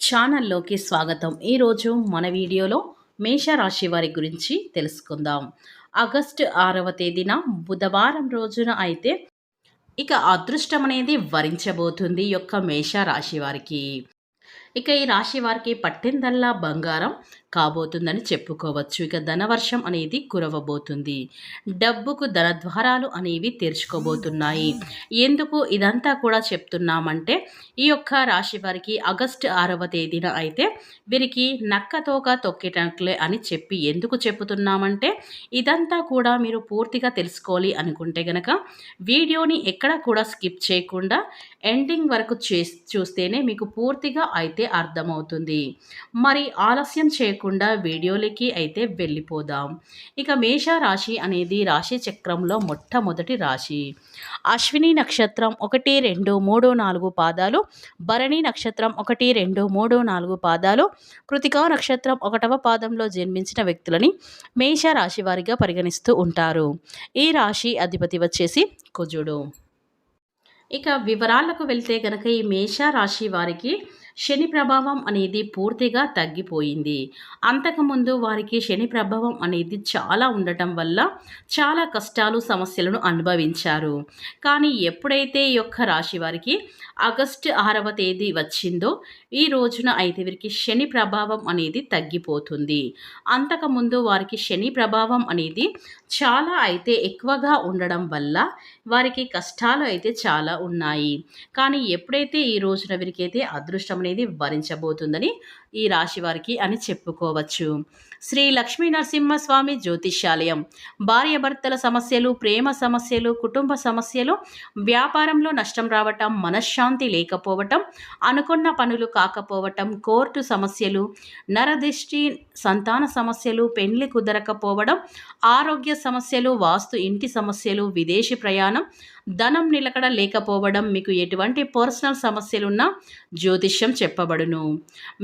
ఛానల్లోకి స్వాగతం. ఈరోజు మన వీడియోలో మేషరాశి వారి గురించి తెలుసుకుందాం. ఆగస్టు ఆరవ తేదీన బుధవారం రోజున అయితే ఇక అదృష్టం అనేది వరించబోతుంది ఈ యొక్క మేషరాశి వారికి. ఇక ఈ రాశి వారికి పట్టిందల్లా బంగారం కాబోతుందని చెప్పుకోవచ్చు. ఇక ధనవర్షం అనేది కురవబోతుంది. డబ్బుకు ధనద్వారాలు అనేవి తెరుచుకోబోతున్నాయి. ఎందుకు ఇదంతా కూడా చెప్తున్నామంటే ఈ యొక్క రాశి వారికి ఆగస్టు ఆరవ తేదీన అయితే వీరికి నక్కతోక తొక్కేటట్లే అని చెప్పి ఎందుకు చెప్తున్నామంటే ఇదంతా కూడా మీరు పూర్తిగా తెలుసుకోవాలి అనుకుంటే గనక వీడియోని ఎక్కడ కూడా స్కిప్ చేయకుండా ఎండింగ్ వరకు చే చూస్తేనే మీకు పూర్తిగా అయితే అర్థమవుతుంది. మరి ఆలస్యం చేయకుండా వీడియోలకి అయితే వెళ్ళిపోదాం. ఇక మేష రాశి అనేది రాశి చక్రంలో మొట్టమొదటి రాశి. అశ్విని నక్షత్రం ఒకటి రెండు మూడు నాలుగు పాదాలు భరణి నక్షత్రం ఒకటి రెండు మూడు నాలుగు పాదాలు కృతికా నక్షత్రం ఒకటవ పాదంలో జన్మించిన వ్యక్తులని మేష రాశి వారిగా పరిగణిస్తూ ఉంటారు. ఈ రాశి అధిపతి వచ్చేసి కుజుడు. ఇక వివరాలకు వెళ్తే గనక ఈ మేష రాశి వారికి శని ప్రభావం అనేది పూర్తిగా తగ్గిపోయింది. అంతకుముందు వారికి శని ప్రభావం అనేది చాలా ఉండటం వల్ల చాలా కష్టాలు సమస్యలను అనుభవించారు. కానీ ఎప్పుడైతే ఈ యొక్క రాశి వారికి ఆగస్టు ఆరవ తేదీ వచ్చిందో ఈ రోజున అయితే వీరికి శని ప్రభావం అనేది తగ్గిపోతుంది. అంతకుముందు వారికి శని ప్రభావం అనేది చాలా అయితే ఎక్కువగా ఉండడం వల్ల వారికి కష్టాలు అయితే చాలా ఉన్నాయి. కానీ ఎప్పుడైతే ఈ రోజున వీరికైతే అదృష్టం అనేది వరించబోతుందని ఈ రాశి వారికి అని చెప్పుకోవచ్చు. శ్రీ లక్ష్మీ నరసింహస్వామి జ్యోతిష్యాలయం. భార్యాభర్తల సమస్యలు ప్రేమ సమస్యలు కుటుంబ సమస్యలు వ్యాపారంలో నష్టం రావటం మనశ్శాంతి లేకపోవటం అనుకున్న పనులు కాకపోవటం కోర్టు సమస్యలు నరదృష్టి సంతాన సమస్యలు పెళ్ళి కుదరకపోవడం ఆరోగ్య సమస్యలు వాస్తు ఇంటి సమస్యలు విదేశీ ప్రయాణం ధనం నిలకడ లేకపోవడం మీకు ఎటువంటి పర్సనల్ సమస్యలున్నా జ్యోతిష్యం చెప్పబడును.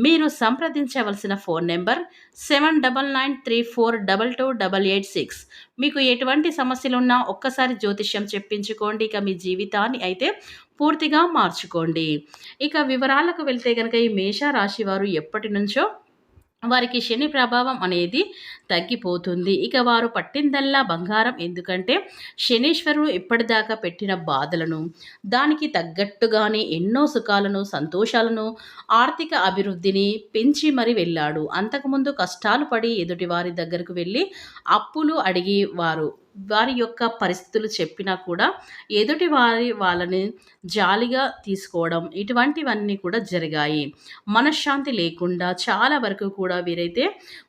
మీరు సంప్రదించవలసిన phone number seven double nine three four double two double eight six మీకు ఎటువంటి సమస్యలున్నా ఒక్కసారి జ్యోతిష్యం చెప్పించుకోండి. ఇక మీ జీవితాన్ని అయితే పూర్తిగా మార్చుకోండి. ఇక వివరాలకు వెళ్తే కనుక ఈ మేష రాశి వారు ఎప్పటి నుంచో వారికి శని ప్రభావం అనేది తగ్గిపోతుంది. ఇక వారు పట్టిందల్లా బంగారం. ఎందుకంటే శనీశ్వరుడు ఇప్పటిదాకా పెట్టిన బాధలను దానికి తగ్గట్టుగానే ఎన్నో సుఖాలను సంతోషాలను ఆర్థిక అభివృద్ధిని పెంచి మరి వెళ్ళాడు. అంతకుముందు కష్టాలు పడి ఎదుటి వారి దగ్గరకు వెళ్ళి అప్పులు అడిగి వారు వారి యొక్క పరిస్థితులు చెప్పినా కూడా ఎదుటి వారి వాళ్ళని జాలిగా తీసుకోవడం ఇటువంటివన్నీ కూడా జరిగాయి. మనశ్శాంతి లేకుండా చాలా వరకు కూడా వీరైతే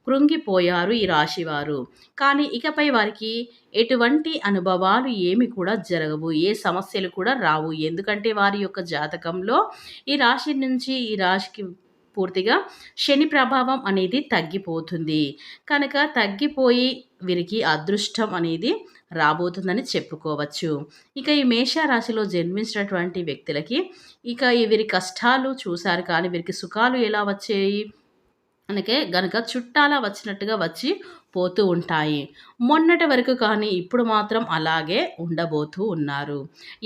కృంగిపోయారు ఈ రాశివారు. కానీ ఇకపై వారికి ఎటువంటి అనుభవాలు ఏమి కూడా జరగవు. ఏ సమస్యలు కూడా రావు. ఎందుకంటే వారి యొక్క జాతకంలో ఈ రాశి నుంచి ఈ రాశికి పూర్తిగా శని ప్రభావం అనేది తగ్గిపోతుంది. కనుక తగ్గిపోయి వీరికి అదృష్టం అనేది రాబోతుందని చెప్పుకోవచ్చు. ఇక ఈ మేషరాశిలో జన్మించినటువంటి వ్యక్తులకి ఇక వీరి కష్టాలు చూశారు కానీ వీరికి సుఖాలు ఎలా వచ్చాయి? అనకే గనక చుట్టాల వచ్చినట్టుగా వచ్చి పోతూ ఉంటాయి. మొన్నటి వరకు కానీ ఇప్పుడు మాత్రం అలాగే ఉండబోతూ ఉన్నారు.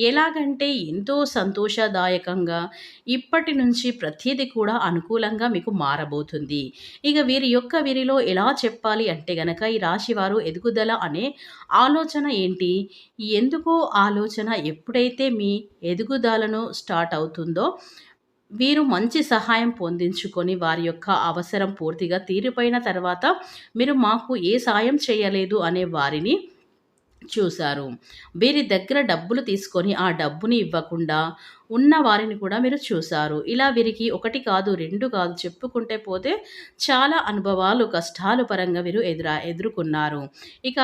ఎలాగంటే ఎంతో సంతోషదాయకంగా ఇప్పటి నుంచి ప్రతిదీ కూడా అనుకూలంగా మీకు మారబోతుంది. ఇక వీరి యొక్క వీరిలో ఎలా చెప్పాలి అంటే గనక ఈ రాశివారు ఎదుగుదల అనే ఆలోచన ఏంటి? ఎందుకు ఆలోచన ఎప్పుడైతే మీ ఎదుగుదలను స్టార్ట్ అవుతుందో వీరు మంచి సహాయం పొందించుకొని వారి యొక్క అవసరం పూర్తిగా తీరిపోయిన తర్వాత మీరు మాకు ఏ సాయం చేయలేదు అనే వారిని చూశారు. వీరి దగ్గర డబ్బులు తీసుకొని ఆ డబ్బుని ఇవ్వకుండా ఉన్న వారిని కూడా మీరు చూశారు. ఇలా వీరికి ఒకటి కాదు రెండు కాదు చెప్పుకుంటే పోతే చాలా అనుభవాలు కష్టాలు పరంగా వీరు ఎదురా ఎదుర్కొన్నారు. ఇక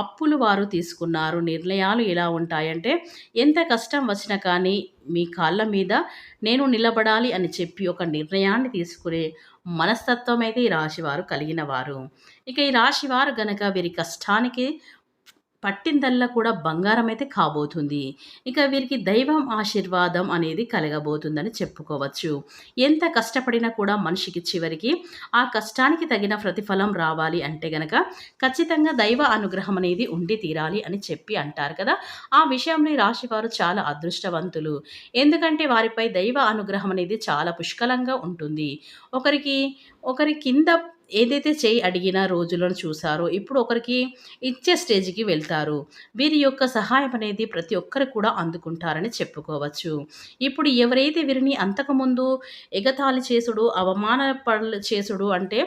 అప్పులు వారు తీసుకున్నారు. నిర్ణయాలు ఎలా ఉంటాయంటే ఎంత కష్టం వచ్చినా కానీ మీ కాళ్ళ మీద నేను నిలబడాలి అని చెప్పి ఒక నిర్ణయాన్ని తీసుకునే మనస్తత్వం అయితే ఈ రాశివారు కలిగిన వారు. ఇక ఈ రాశివారు గనక వీరి కష్టానికి పట్టిందల్లా కూడా బంగారం అయితే కాబోతుంది. ఇక వీరికి దైవం ఆశీర్వాదం అనేది కలగబోతుందని చెప్పుకోవచ్చు. ఎంత కష్టపడినా కూడా మనిషికి చివరికి ఆ కష్టానికి తగిన ప్రతిఫలం రావాలి అంటే గనక ఖచ్చితంగా దైవ అనుగ్రహం అనేది ఉండి తీరాలి అని చెప్పి అంటారు కదా. ఆ విషయంలో రాశివారు చాలా అదృష్టవంతులు. ఎందుకంటే వారిపై దైవ అనుగ్రహం అనేది చాలా పుష్కలంగా ఉంటుంది. ఒకరికి ఒకరి కింద ఏదైతే చేయి అడిగిన రోజులను చూసారో ఇప్పుడు ఒకరికి ఇచ్చే స్టేజ్కి వెళ్తారు. వీరి యొక్క సహాయం అనేది ప్రతి ఒక్కరు కూడా అందుకుంటారని చెప్పుకోవచ్చు. ఇప్పుడు ఎవరైతే వీరిని అంతకుముందు ఎగతాళి చేసుడు అవమాన పనులు చేసుడు అంటే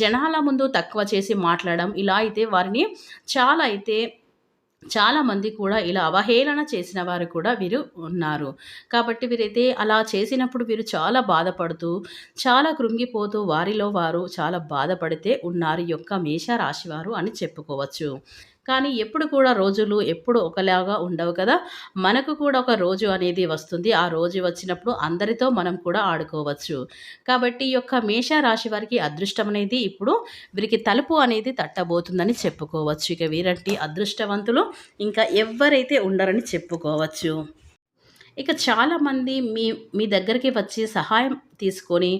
జనాల ముందు తక్కువ చేసి మాట్లాడడం ఇలా అయితే వారిని చాలా అయితే చాలామంది కూడా ఇలా అవహేళన చేసిన వారు కూడా వీరు ఉన్నారు. కాబట్టి వీరైతే అలా చేసినప్పుడు వీరు చాలా బాధపడుతూ చాలా కృంగిపోతూ వారిలో వారు చాలా బాధపడితే ఉన్నారు. యొక్క మేష రాశివారు అని చెప్పుకోవచ్చు. కానీ ఎప్పుడు కూడా రోజులు ఎప్పుడు ఒకలాగా ఉండవు కదా. మనకు కూడా ఒక రోజు అనేది వస్తుంది. ఆ రోజు వచ్చినప్పుడు అందరితో మనం కూడా ఆడుకోవచ్చు. కాబట్టి ఈ యొక్క మేష రాశి వారికి అదృష్టం అనేది ఇప్పుడు వీరికి తలుపు అనేది తట్టబోతుందని చెప్పుకోవచ్చు. ఇక వీరంటి అదృష్టవంతులు ఇంకా ఎవరైతే ఉండరని చెప్పుకోవచ్చు. ఇక చాలామంది మీ మీ దగ్గరికి వచ్చి సహాయం తీసుకొని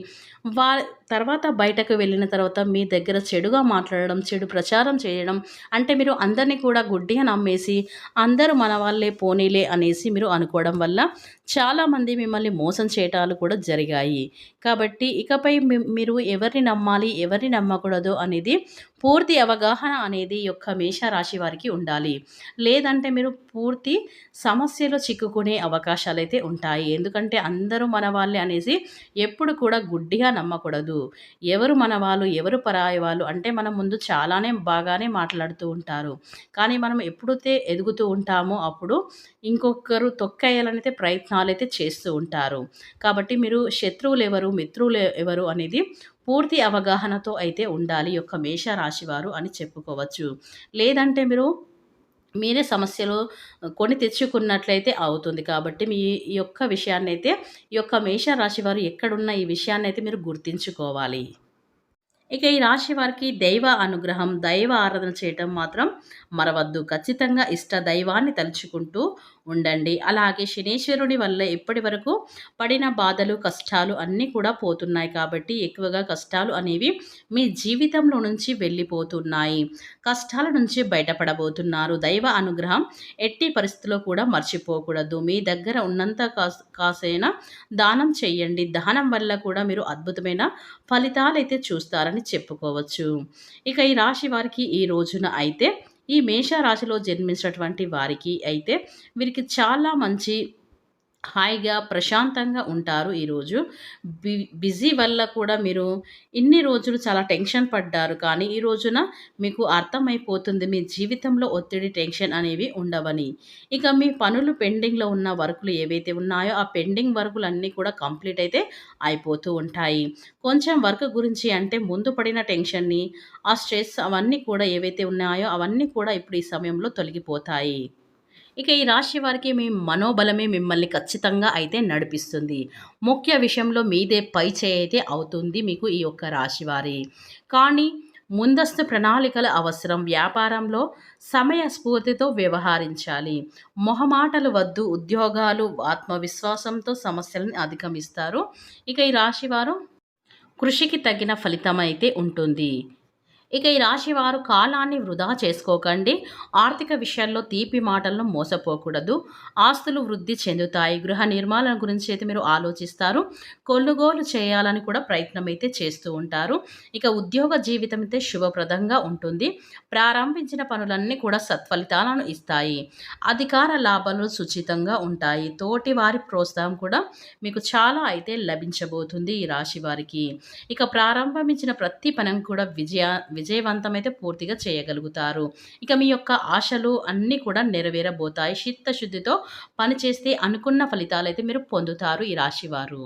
వా తర్వాత బయటకు వెళ్ళిన తర్వాత మీ దగ్గర చెడుగా మాట్లాడడం చెడు ప్రచారం చేయడం అంటే మీరు అందరినీ కూడా గుడ్డిగా నమ్మేసి అందరూ మన వాళ్ళే పోనీలే అనేసి మీరు అనుకోవడం వల్ల చాలామంది మిమ్మల్ని మోసం చేయటాలు కూడా జరిగాయి. కాబట్టి ఇకపై మీరు ఎవరిని నమ్మాలి ఎవరిని నమ్మకూడదు అనేది పూర్తి అవగాహన అనేది యొక్క మేషరాశి వారికి ఉండాలి. లేదంటే మీరు పూర్తి సమస్యలో చిక్కుకునే అవకాశాలు అయితే ఉంటాయి. ఎందుకంటే అందరూ మన వాళ్ళే అనేసి ఎప్పుడు కూడా గుడ్డిగా నమ్మకూడదు. ఎవరు మన వాళ్ళు ఎవరు పరాయి వాళ్ళు అంటే మనం ముందు చాలానే బాగానే మాట్లాడుతూ ఉంటారు. కానీ మనం ఎప్పుడైతే ఎదుగుతూ ఉంటామో అప్పుడు ఇంకొకరు తొక్కేయాలనైతే ప్రయత్నాలు అయితే చేస్తూ ఉంటారు. కాబట్టి మీరు శత్రువులు ఎవరు మిత్రులు ఎవరు అనేది పూర్తి అవగాహనతో అయితే ఉండాలి యొక్క మేషరాశివారు అని చెప్పుకోవచ్చు. లేదంటే మీరు మీరే సమస్యలు కొని తెచ్చుకున్నట్లయితే అవుతుంది. కాబట్టి మీ యొక్క విషయాన్ని అయితే ఈ యొక్క మేషరాశి వారు ఎక్కడున్న ఈ విషయాన్ని అయితే మీరు గుర్తించుకోవాలి. ఇక ఈ రాశి వారికి దైవ అనుగ్రహం దైవ ఆరాధన చేయటం మాత్రం మరవద్దు. ఖచ్చితంగా ఇష్ట దైవాన్ని తలుచుకుంటూ ఉండండి. అలాగే శనేశ్వరుడి వల్ల ఇప్పటి వరకు పడిన బాధలు కష్టాలు అన్నీ కూడా పోతున్నాయి కాబట్టి ఎక్కువగా కష్టాలు అనేవి మీ జీవితంలో నుంచి వెళ్ళిపోతున్నాయి. కష్టాల నుంచి బయటపడబోతున్నారు. దైవ అనుగ్రహం ఎట్టి పరిస్థితిలో కూడా మర్చిపోకూడదు. మీ దగ్గర ఉన్నంత కాసైనా దానం చేయండి. దానం వల్ల కూడా మీరు అద్భుతమైన ఫలితాలు అయితే చూస్తారని చెప్పుకోవచ్చు. ఇక ఈ రాశి వారికి ఈ రోజున అయితే ఈ మేషరాశిలో జన్మించినటువంటి వారికి అయితే వీరికి చాలా మంచి హాయిగా ప్రశాంతంగా ఉంటారు ఈరోజు. బి బిజీ వల్ల కూడా మీరు ఇన్ని రోజులు చాలా టెన్షన్ పడ్డారు. కానీ ఈ రోజున మీకు అర్థమైపోతుంది మీ జీవితంలో ఒత్తిడి టెన్షన్ అనేవి ఉండవని. ఇక మీ పనులు పెండింగ్లో ఉన్న వర్కులు ఏవైతే ఉన్నాయో ఆ పెండింగ్ వర్కులు అన్నీ కూడా కంప్లీట్ అయితే అయిపోతూ ఉంటాయి. కొంచెం వర్క్ గురించి అంటే ముందు పడిన టెన్షన్ని ఆ స్ట్రెస్ అవన్నీ కూడా ఏవైతే ఉన్నాయో అవన్నీ కూడా ఇప్పుడు ఈ సమయంలో తొలగిపోతాయి. ఇక ఈ రాశి వారికి మీ మనోబలమే మిమ్మల్ని ఖచ్చితంగా అయితే నడిపిస్తుంది. ముఖ్య విషయంలో మీదే పై అయితే అవుతుంది మీకు ఈ యొక్క రాశి వారి. కానీ ముందస్తు ప్రణాళికల అవసరం. వ్యాపారంలో సమయ స్ఫూర్తితో వ్యవహరించాలి. మొహమాటలు వద్దు. ఉద్యోగాలు ఆత్మవిశ్వాసంతో సమస్యలను అధిగమిస్తారు. ఇక ఈ రాశివారు కృషికి తగిన ఫలితం అయితే ఉంటుంది. ఇక ఈ రాశి వారు కాలాన్ని వృధా చేసుకోకండి. ఆర్థిక విషయాల్లో తీపి మాటలను మోసపోకూడదు. ఆస్తులు వృద్ధి చెందుతాయి. గృహ నిర్మాణం గురించి అయితే మీరు ఆలోచిస్తారు. కొనుగోలు చేయాలని కూడా ప్రయత్నం అయితే చేస్తూ ఉంటారు. ఇక ఉద్యోగ జీవితం అయితే శుభప్రదంగా ఉంటుంది. ప్రారంభించిన పనులన్నీ కూడా సత్ఫలితాలను ఇస్తాయి. అధికార లాభాలు సుచితంగా ఉంటాయి. తోటి వారి ప్రోత్సాహం కూడా మీకు చాలా అయితే లభించబోతుంది ఈ రాశి వారికి. ఇక ప్రారంభించిన ప్రతి పనం కూడా విజయ విజయవంతమైతే పూర్తిగా చేయగలుగుతారు. ఇక మీ యొక్క ఆశలు అన్నీ కూడా నెరవేరబోతాయి. చిత్తశుద్ధితో పనిచేస్తే అనుకున్న ఫలితాలు అయితే మీరు పొందుతారు ఈ రాశివారు.